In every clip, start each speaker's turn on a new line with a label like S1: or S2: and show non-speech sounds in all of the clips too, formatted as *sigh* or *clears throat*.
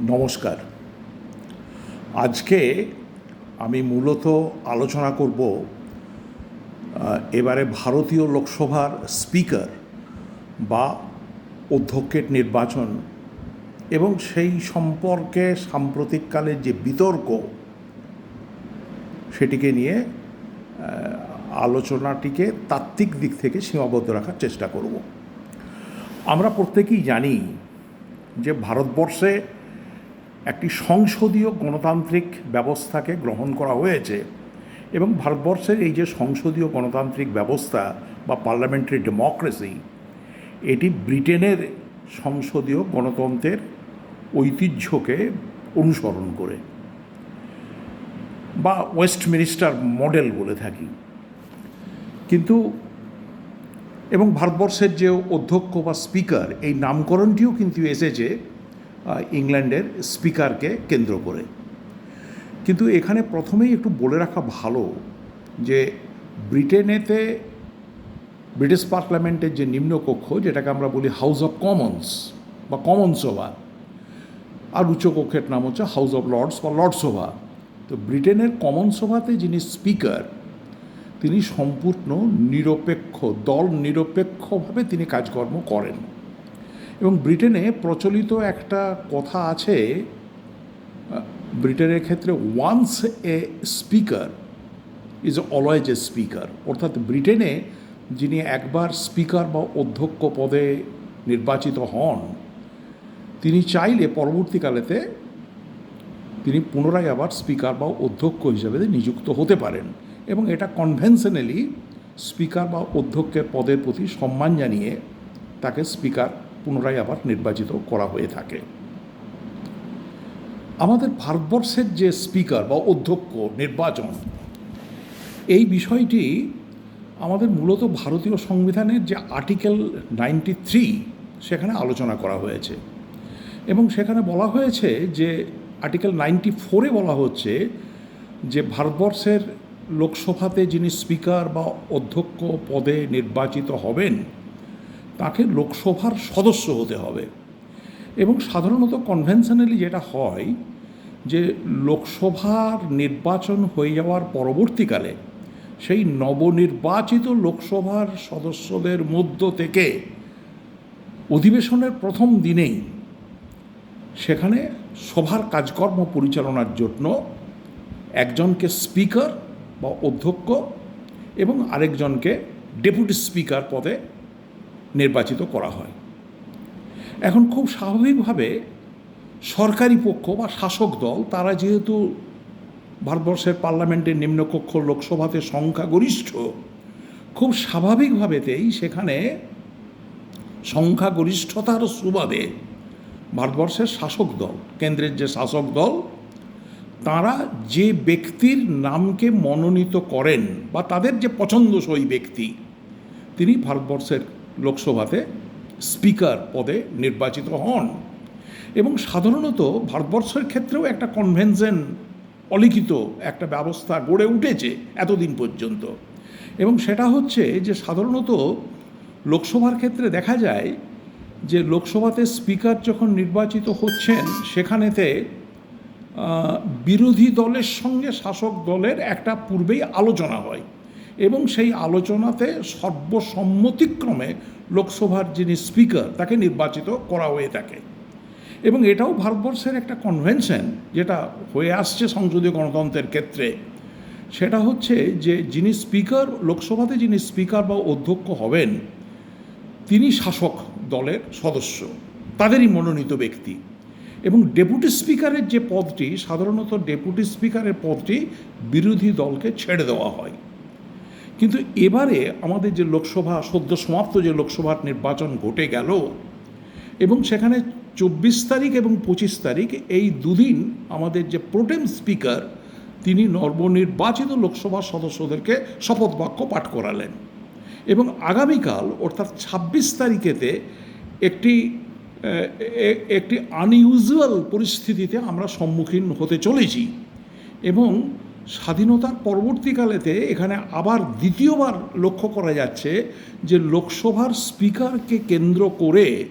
S1: নমস্কার। আজকে আমি মূলত আলোচনা করব এবারে ভারতীয় লোকসভার স্পিকার বা অধ্যক্ষের নির্বাচন এবং সেই সম্পর্কে সাম্প্রতিককালের যে বিতর্ক সেটিকে নিয়ে আলোচনাটিকে তাত্ত্বিক দিক থেকে সীমাবদ্ধ রাখার চেষ্টা করব। আমরা প্রত্যেকেই জানি যে ভারতবর্ষে একটি সংসদীয় গণতান্ত্রিক ব্যবস্থাকে গ্রহণ করা হয়েছে এবং ভারতবর্ষের এই যে সংসদীয় গণতান্ত্রিক ব্যবস্থা বা পার্লামেন্টারি ডেমোক্রেসি, এটি ব্রিটেনের সংসদীয় গণতন্ত্রের ঐতিহ্যকে অনুসরণ করে বা ওয়েস্টমিনিস্টার মডেল বলে থাকি। কিন্তু, এবং ভারতবর্ষের যে অধ্যক্ষ বা স্পিকার, এই নামকরণটিও কিন্তু এসেছে ইংল্যান্ডের স্পিকারকে কেন্দ্র করে। কিন্তু এখানে প্রথমেই একটু বলে রাখা ভালো যে ব্রিটেনেতে, ব্রিটিশ পার্লামেন্টের যে নিম্নকক্ষ, যেটাকে আমরা বলি হাউস অফ কমন্স বা কমন সভা আর উচ্চকক্ষের নাম হচ্ছে হাউস অফ লর্ডস বা লর্ড সভা তো ব্রিটেনের কমন সভাতে যিনি স্পিকার, তিনি সম্পূর্ণ নিরপেক্ষ, দল নিরপেক্ষভাবে তিনি কাজকর্ম করেন। এবং ব্রিটেনে প্রচলিত একটা কথা আছে ব্রিটেনের ক্ষেত্রে once a speaker is always a speaker অর্থাৎ ব্রিটেনে যিনি একবার স্পিকার বা অধ্যক্ষ পদে নির্বাচিত হন, তিনি চাইলে পরবর্তীকালেতে তিনি পুনরায় আবার স্পিকার বা অধ্যক্ষ হিসেবে নিযুক্ত হতে পারেন এবং এটা কনভেনশনালি স্পিকার বা অধ্যক্ষের পদের প্রতি সম্মান জানিয়ে তাকে স্পিকার পুনরায় আবার নির্বাচিত করা হয়ে থাকে। আমাদের ভারতবর্ষের যে স্পিকার বা অধ্যক্ষ নির্বাচন, এই বিষয়টি আমাদের মূলত ভারতীয় সংবিধানের যে আর্টিকেল নাইনটি থ্রি সেখানে আলোচনা করা হয়েছে। এবং সেখানে বলা হয়েছে যে আর্টিকেল নাইনটি ফোরে বলা হচ্ছে যে ভারতবর্ষের লোকসভাতে যিনি স্পিকার বা অধ্যক্ষ পদে নির্বাচিত হবেন তাকে লোকসভার সদস্য হতে হবে। এবং সাধারণত কনভেনশনালি যেটা হয় যে লোকসভার নির্বাচন হয়ে যাওয়ার পরবর্তীকালে সেই নবনির্বাচিত লোকসভার সদস্যদের মধ্য থেকে অধিবেশনের প্রথম দিনেই সেখানে সভার কাজকর্ম পরিচালনার জন্য একজনকে স্পিকার বা অধ্যক্ষ এবং আরেকজনকে ডেপুটি স্পিকার পদে নির্বাচিত করা হয়। এখন খুব স্বাভাবিকভাবে সরকারি পক্ষ বা শাসক দল, তারা যেহেতু ভারতবর্ষের পার্লামেন্টের নিম্নকক্ষ লোকসভাতে সংখ্যাগরিষ্ঠ, খুব স্বাভাবিকভাবেতেই সেখানে সংখ্যাগরিষ্ঠতার সুবাদে ভারতবর্ষের শাসক দল, কেন্দ্রের যে শাসক দল, তারা যে ব্যক্তির নামকে মনোনীত করেন বা তাদের যে পছন্দসই ব্যক্তি, তিনি ভারতবর্ষের লোকসভাতে স্পিকার পদে নির্বাচিত হন। এবং সাধারণত ভারতবর্ষের ক্ষেত্রেও একটা কনভেনশন অলিখিত একটা ব্যবস্থা গড়ে উঠেছে এতদিন পর্যন্ত। এবং সেটা হচ্ছে যে সাধারণত লোকসভার ক্ষেত্রে দেখা যায় যে লোকসভাতে স্পিকার যখন নির্বাচিত হচ্ছেন, সেখানেতে বিরোধী দলের সঙ্গে শাসক দলের একটা পূর্বেই আলোচনা হয়। এবং সেই আলোচনাতে সর্বসম্মতিক্রমে লোকসভার যিনি স্পিকার, তাকে নির্বাচিত করা হয়ে থাকে। এবং এটাও ভারতবর্ষের একটা কনভেনশন যেটা হয়ে আসছে সংসদীয় গণতন্ত্রের ক্ষেত্রে। সেটা হচ্ছে যে যিনি স্পিকার, লোকসভাতে যিনি স্পিকার বা অধ্যক্ষ হবেন, তিনি শাসক দলের সদস্য, তাদেরই মনোনীত ব্যক্তি। এবং ডেপুটি স্পিকারের যে পদটি, সাধারণত ডেপুটি স্পিকারের পদটি বিরোধী দলকে ছেড়ে দেওয়া হয়। কিন্তু এবারে আমাদের যে লোকসভা, সদ্য সমাপ্ত যে লোকসভার নির্বাচন ঘটে গেল, এবং সেখানে চব্বিশ তারিখ এবং পঁচিশ তারিখ এই দুদিন আমাদের যে প্রোটেম স্পিকার, তিনি নবনির্বাচিত লোকসভার সদস্যদেরকে শপথ বাক্য পাঠ করালেন। এবং আগামীকাল, অর্থাৎ ছাব্বিশ তারিখেতে একটি একটি আনইউজুয়াল পরিস্থিতিতে আমরা সম্মুখীন হতে চলেছি। এবং স্বাধীনতার পরবর্তীকালেতে এখানে আবার দ্বিতীয়বার লক্ষ্য করা যাচ্ছে যে লোকসভার স্পিকারকে কেন্দ্র করে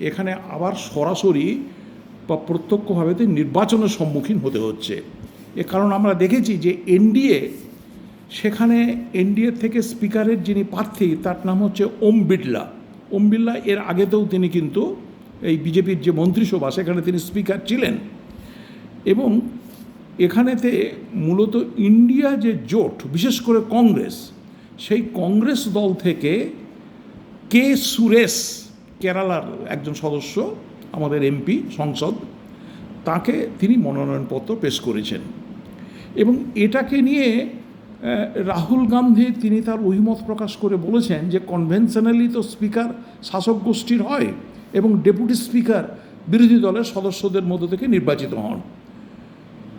S1: এখানে আবার সরাসরি বা প্রত্যক্ষভাবে নির্বাচনের সম্মুখীন হতে হচ্ছে। এ কারণ আমরা দেখেছি যে এনডিএ, সেখানে এনডিএ থেকে স্পিকারের যিনি প্রার্থী, তার নাম হচ্ছে ওম বিড়লা। ওম বিড়লা এর আগেতেও তিনি কিন্তু এই বিজেপির যে মন্ত্রিসভা, সেখানে তিনি স্পিকার ছিলেন। এবং এখানেতে মূলত ইন্ডিয়া যে জোট, বিশেষ করে কংগ্রেস, সেই কংগ্রেস দল থেকে কে সুরেশ, কেরালার একজন সদস্য, আমাদের এমপি, সংসদ, তাকে তিনি মনোনয়নপত্র পেশ করেছেন। এবং এটাকে নিয়ে রাহুল গান্ধী তিনি তার অভিমত প্রকাশ করে বলেছেন যে কনভেনশনালি তো স্পিকার শাসক গোষ্ঠীর হয় এবং ডেপুটি স্পিকার বিরোধী দলের সদস্যদের মধ্য থেকে নির্বাচিত হন।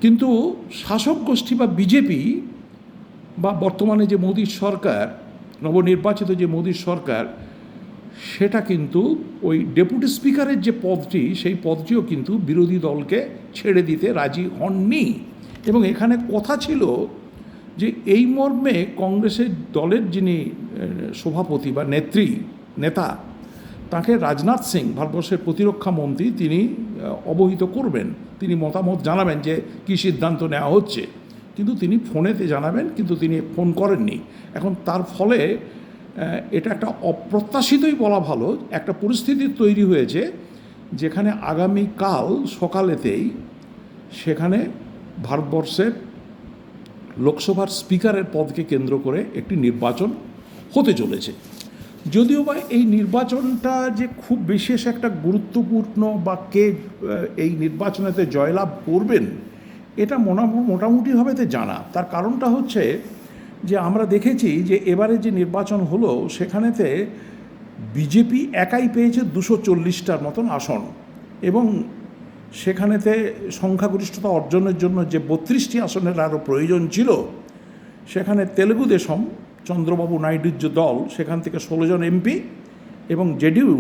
S1: কিন্তু শাসক গোষ্ঠী বা বিজেপি বা বর্তমানে যে মোদীর সরকার, নবনির্বাচিত যে মোদীর সরকার, সেটা কিন্তু ওই ডেপুটি স্পিকারের যে পদটি, সেই পদটিও কিন্তু বিরোধী দলকে ছেড়ে দিতে রাজি হননি। এবং এখানে কথা ছিল যে এই মর্মে কংগ্রেসের দলের যিনি সভাপতি বা নেত্রী, নেতা তাকে রাজনাথ সিং, ভারতবর্ষের প্রতিরক্ষা মন্ত্রী, তিনি অবহিত করবেন। তিনি মতামত জানাবেন যে, কী সিদ্ধান্ত নেওয়া হচ্ছে। কিন্তু তিনি ফোনেতে জানাবেন, কিন্তু তিনি ফোন করেননি। এখন তার ফলে এটা একটা অপ্রত্যাশিতই বলা ভালো। একটা পরিস্থিতি তৈরি হয়েছে, যেখানে আগামীকাল সকালেতেই সেখানে ভারতবর্ষের লোকসভার স্পিকারের পদকে কেন্দ্র করে একটি নির্বাচন হতে চলেছে। যদিও বা এই নির্বাচনটা যে খুব বিশেষ একটা গুরুত্বপূর্ণ বা কে এই নির্বাচনেতে জয়লাভ করবেন, এটা মোটামুটি মোটামুটিভাবে তো জানা। তার কারণটা হচ্ছে যে আমরা দেখেছি যে এবারে যে নির্বাচন হলো, সেখানেতে বিজেপি একাই পেয়েছে দুশো চল্লিশটার মতন আসন এবং সেখানেতে সংখ্যাগরিষ্ঠতা অর্জনের জন্য যে বত্রিশটি আসনের আরও প্রয়োজন ছিল, সেখানে তেলেগু দেশম চন্দ্রবাবু নাইডুর যে দল, সেখান থেকে ষোলো জন এমপি এবং জেডিইউ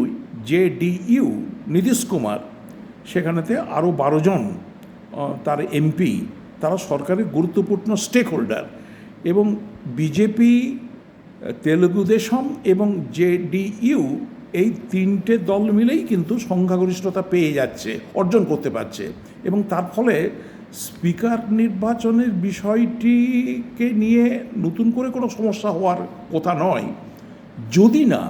S1: জেডিইউ, নীতিশ কুমার, সেখানেতে আরও বারো জন তার এমপি। তারা সরকারের গুরুত্বপূর্ণ স্টেক হোল্ডার এবং বিজেপি, তেলুগু দেশম এবং জেডিইউ এই তিনটে দল মিলেই কিন্তু সংখ্যাগরিষ্ঠতা পেয়ে যাচ্ছে, অর্জন করতে পারছে এবং তার ফলে স্পিকার নির্বাচনের বিষয়টিকে নিয়ে নতুন করে কোনো সমস্যা হওয়ার কথা নয়। যদি না,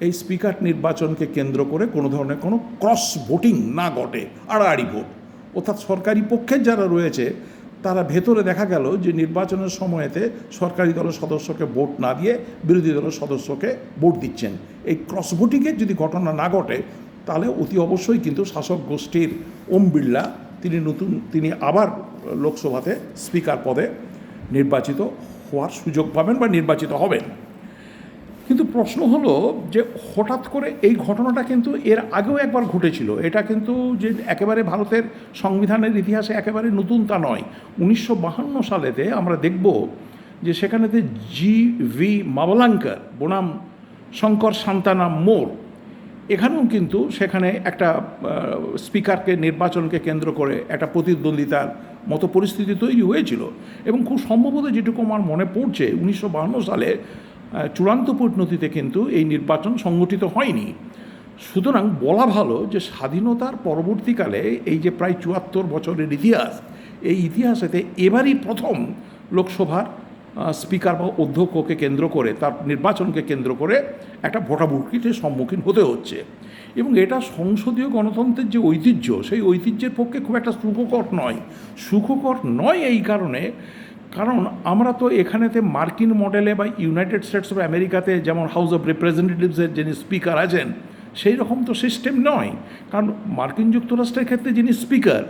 S1: এই স্পিকার নির্বাচনকে কেন্দ্র করে কোনো ধরনের কোনো ক্রস ভোটিং না ঘটে, আড়াআড়ি ভোট। অর্থাৎ সরকারি পক্ষের যারা রয়েছে, তারা ভেতরে দেখা গেল যে নির্বাচনের সময়তে সরকারি দলের সদস্যকে ভোট না দিয়ে বিরোধী দলের সদস্যকে ভোট দিচ্ছেন। এই ক্রস ভোটিংয়ের যদি ঘটনা না ঘটে, তাহলে অতি অবশ্যই কিন্তু শাসক গোষ্ঠীর ওম বিড়লা তিনি নতুন, তিনি আবার লোকসভাতে স্পিকার পদে নির্বাচিত হওয়ার সুযোগ পাবেন বা নির্বাচিত হবেন। কিন্তু প্রশ্ন হলো যে হঠাৎ করে এই ঘটনাটা কিন্তু এর আগেও একবার ঘটেছিল। এটা কিন্তু যে একেবারে ভারতের সংবিধানের ইতিহাসে একেবারে নতুন তা নয়। উনিশশো বাহান্ন সালেতে আমরা দেখব যে সেখানেতে জি ভি মাবলাঙ্কার, বনাম শঙ্কর সান্তানাম মোর এখানেও কিন্তু সেখানে একটা স্পিকারকে, নির্বাচনকে কেন্দ্র করে একটা প্রতিদ্বন্দ্বিতার মতো পরিস্থিতি তৈরি হয়েছিল। এবং খুব সম্ভবত যেটুকু আমার মনে পড়ছে, উনিশশো সালে চূড়ান্ত পরিণতিতে কিন্তু এই নির্বাচন সংগঠিত হয়নি। সুতরাং বলা ভালো যে স্বাধীনতার পরবর্তীকালে এই যে প্রায় চুয়াত্তর বছরের ইতিহাস, এই ইতিহাসেতে এবারই প্রথম লোকসভার স্পিকার বা অধ্যক্ষকে কেন্দ্র করে, তার নির্বাচনকে কেন্দ্র করে একটা ভোটাভুটির সম্মুখীন হতে হচ্ছে। এবং এটা সংসদীয় গণতন্ত্রের যে ঐতিহ্য, সেই ঐতিহ্যের পক্ষে খুব একটা সুখকর নয়। সুখকর নয় এই কারণে, কারণ আমরা তো এখানেতে মার্কিন মডেলে বা ইউনাইটেড স্টেটস অফ আমেরিকাতে যেমন হাউস অফ রিপ্রেজেন্টেটিভসের যিনি স্পিকার আছেন, সেই রকম তো সিস্টেম নয়। কারণ মার্কিন যুক্তরাষ্ট্রের ক্ষেত্রে যিনি স্পিকার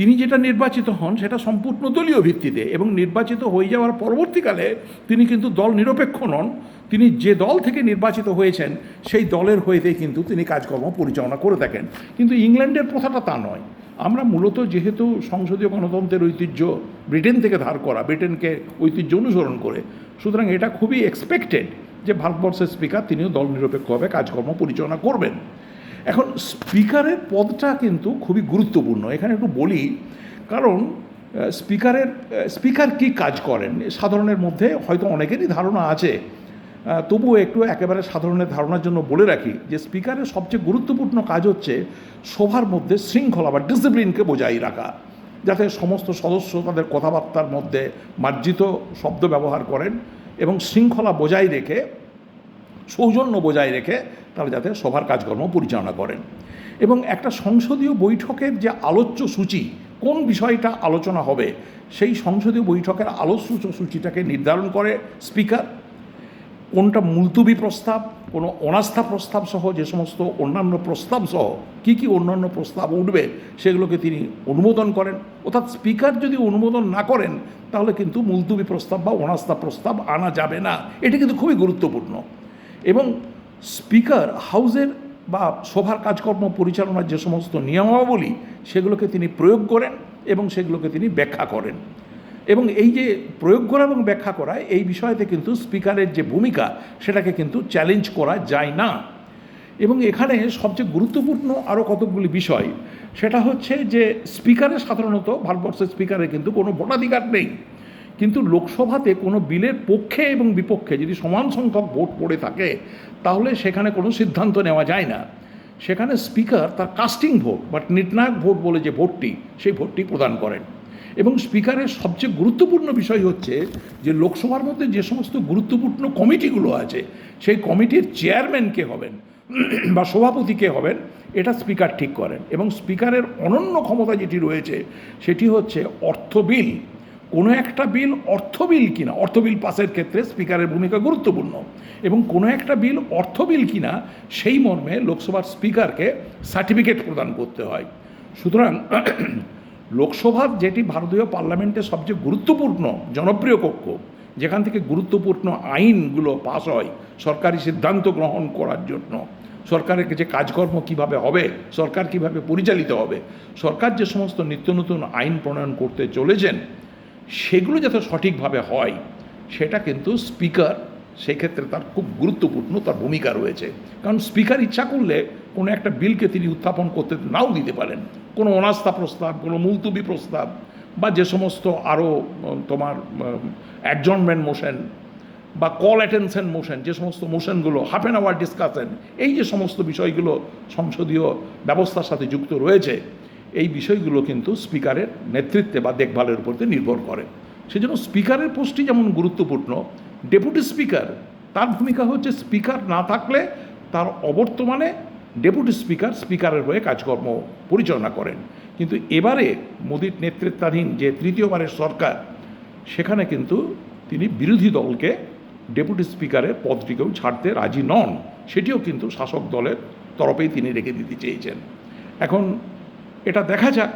S1: তিনি যেটা নির্বাচিত হন, সেটা সম্পূর্ণ দলীয় ভিত্তিতে এবং নির্বাচিত হয়ে যাওয়ার পরবর্তীকালে তিনি কিন্তু দল নিরপেক্ষ নন। তিনি যে দল থেকে নির্বাচিত হয়েছেন, সেই দলের হয়েতেই কিন্তু তিনি কাজকর্ম পরিচালনা করে থাকেন। কিন্তু ইংল্যান্ডের প্রথাটা তা নয়। আমরা মূলত যেহেতু সংসদীয় গণতন্ত্রের ঐতিহ্য ব্রিটেন থেকে ধার করা, ব্রিটেনকে ঐতিহ্য অনুসরণ করে, সুতরাং এটা খুবই এক্সপেক্টেড যে ভারতবর্ষের স্পিকার তিনিও দল নিরপেক্ষভাবে কাজকর্ম পরিচালনা করবেন। এখন স্পিকারের পদটা কিন্তু খুবই গুরুত্বপূর্ণ। এখানে একটু বলি, কারণ স্পিকারের স্পিকার কী কাজ করেন? সাধারণের মধ্যে হয়তো অনেকেরই ধারণা আছে। তবুও একটু একেবারে সাধারণের ধারণার জন্য বলে রাখি যে, স্পিকারের সবচেয়ে গুরুত্বপূর্ণ কাজ হচ্ছে সভার মধ্যে শৃঙ্খলা বা ডিসিপ্লিনকে বজায় রাখা। যাতে সমস্ত সদস্য তাদের কথাবার্তার মধ্যে মার্জিত শব্দ ব্যবহার করেন এবং শৃঙ্খলা বজায় রেখে সৌজন্য বজায় রেখে তারা যাতে সভার কাজকর্ম পরিচালনা করেন। এবং একটা সংসদীয় বৈঠকের যে আলোচ্য সূচি, কোন বিষয়টা আলোচনা হবে, সেই সংসদীয় বৈঠকের আলোচ্য সূচিটাকে নির্ধারণ করে স্পিকার। কোনটা মুলতুবি প্রস্তাব, কোনো অনাস্থা প্রস্তাব সহ যে সমস্ত অন্যান্য প্রস্তাব সহ কী কী অন্যান্য প্রস্তাব উঠবে, সেগুলোকে তিনি অনুমোদন করেন। অর্থাৎ স্পিকার যদি অনুমোদন না করেন, তাহলে কিন্তু মুলতুবি প্রস্তাব বা অনাস্থা প্রস্তাব আনা যাবে না। এটি কিন্তু খুবই গুরুত্বপূর্ণ। এবং স্পিকার হাউজের বা সভার কাজকর্ম পরিচালনার যে সমস্ত নিয়মাবলী, সেগুলোকে তিনি প্রয়োগ করেন এবং সেগুলোকে তিনি ব্যাখ্যা করেন। এবং এই যে প্রয়োগ করা এবং ব্যাখ্যা করা, এই বিষয়তে কিন্তু স্পিকারের যে ভূমিকা, সেটাকে কিন্তু চ্যালেঞ্জ করা যায় না। এবং এখানে সবচেয়ে গুরুত্বপূর্ণ আরও কতকগুলি বিষয়, সেটা হচ্ছে যে স্পিকারের সাধারণত ভারতবর্ষের স্পিকারের কিন্তু কোনো ভোটাধিকার নেই। কিন্তু লোকসভাতে কোনো বিলের পক্ষে এবং বিপক্ষে যদি সমান সংখ্যক ভোট পড়ে থাকে, তাহলে সেখানে কোনো সিদ্ধান্ত নেওয়া যায় না। সেখানে স্পিকার তার কাস্টিং ভোট বা নির্ণায়ক ভোট বলে যে ভোটটি, সেই ভোটটি প্রদান করেন। এবং স্পিকারের সবচেয়ে গুরুত্বপূর্ণ বিষয় হচ্ছে যে লোকসভার মধ্যে যে সমস্ত গুরুত্বপূর্ণ কমিটিগুলো আছে, সেই কমিটির চেয়ারম্যান কে হবেন *clears throat* বা সভাপতি কে হবেন, এটা স্পিকার ঠিক করেন। এবং স্পিকারের অনন্য ক্ষমতা যেটি রয়েছে, সেটি হচ্ছে অর্থ বিল। কোনো একটা বিল অর্থ বিল কিনা, অর্থ বিল পাসের ক্ষেত্রে স্পিকারের ভূমিকা গুরুত্বপূর্ণ এবং কোনো একটা বিল অর্থ বিল কিনা, সেই মর্মে লোকসভার স্পিকারকে সার্টিফিকেট প্রদান করতে হয়। সুতরাং *clears throat* লোকসভার যেটি ভারতীয় পার্লামেন্টের সবচেয়ে গুরুত্বপূর্ণ, জনপ্রিয় কক্ষ, যেখান থেকে গুরুত্বপূর্ণ আইনগুলো পাস হয়, সরকারি সিদ্ধান্ত গ্রহণ করার জন্য। সরকারের যে কাজকর্ম কীভাবে হবে, সরকার কীভাবে পরিচালিত হবে, সরকার যে সমস্ত নিত্য নতুন আইন প্রণয়ন করতে চলেছেন সেগুলো যাতে সঠিকভাবে হয়, সেটা কিন্তু স্পিকার সেক্ষেত্রে তার খুব গুরুত্বপূর্ণ, তার ভূমিকা রয়েছে। কারণ স্পিকার ইচ্ছা করলে কোনো একটা বিলকে তিনি উত্থাপন করতে নাও দিতে পারেন। কোনো অনাস্থা প্রস্তাব, কোনো মুলতুবি প্রস্তাব বা যে সমস্ত আরও তোমার অ্যাডজনমেন্ট মোশন বা কল অ্যাটেনশন মোশন যে সমস্ত মোশনগুলো হাফ অ্যান আওয়ার ডিসকাশন এই যে সমস্ত বিষয়গুলো সংসদীয় ব্যবস্থার সাথে যুক্ত রয়েছে এই বিষয়গুলো কিন্তু স্পিকারের নেতৃত্বে বা দেখভালের উপর নির্ভর করে। সেজন্য স্পিকারের পোস্টটি যেমন গুরুত্বপূর্ণ, ডেপুটি স্পিকার, তার ভূমিকা হচ্ছে স্পিকার না থাকলে তার অবর্তমানে ডেপুটি স্পিকার স্পিকারের হয়ে কাজকর্ম পরিচালনা করেন। কিন্তু এবারে মোদীর নেতৃত্বাধীন যে তৃতীয়বারের সরকার, সেখানে কিন্তু তিনি বিরোধী দলকে ডেপুটি স্পিকারের পদটিকেও ছাড়তে রাজি নন। সেটিও কিন্তু শাসক দলের তরফেই তিনি রেখে দিতে চেয়েছেন। এখন এটা দেখা যাক।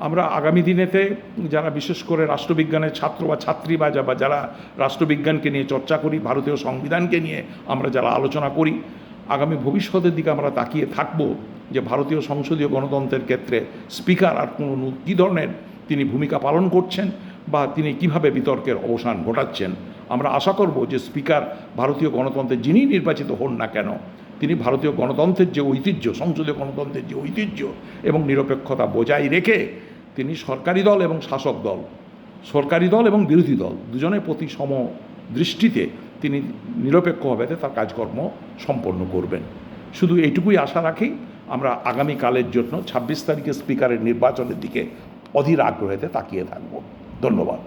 S1: আমরা আগামী দিনেতে যারা বিশেষ করে রাষ্ট্রবিজ্ঞানের ছাত্র বা ছাত্রী বা যা- বা যারা রাষ্ট্রবিজ্ঞানকে নিয়ে চর্চা করি, ভারতীয় সংবিধানকে নিয়ে আমরা যারা আলোচনা করি, আগামী ভবিষ্যতের দিকে আমরা তাকিয়ে থাকব যে ভারতীয় সংসদীয় গণতন্ত্রের ক্ষেত্রে স্পিকার আর কোনো কী ধরনের তিনি ভূমিকা পালন করছেন বা তিনি কীভাবে বিতর্কের অবসান ঘটাচ্ছেন। আমরা আশা করব যে স্পিকার ভারতীয় গণতন্ত্রের যিনি নির্বাচিত হন না কেন তিনি ভারতীয় গণতন্ত্রের যে ঐতিহ্য, সংসদীয় গণতন্ত্রের যে ঐতিহ্য এবং নিরপেক্ষতা বজায় রেখে তিনি সরকারি দল এবং শাসক দল, সরকারি দল এবং বিরোধী দল দুজনের প্রতি সম দৃষ্টিতে তিনি নিরপেক্ষভাবে তার কাজকর্ম সম্পন্ন করবেন। শুধু এইটুকুই আশা রাখি, আমরা আগামীকালের জন্য ছাব্বিশ তারিখে স্পিকারের নির্বাচনের দিকে অধীর আগ্রহেতে তাকিয়ে থাকব। ধন্যবাদ।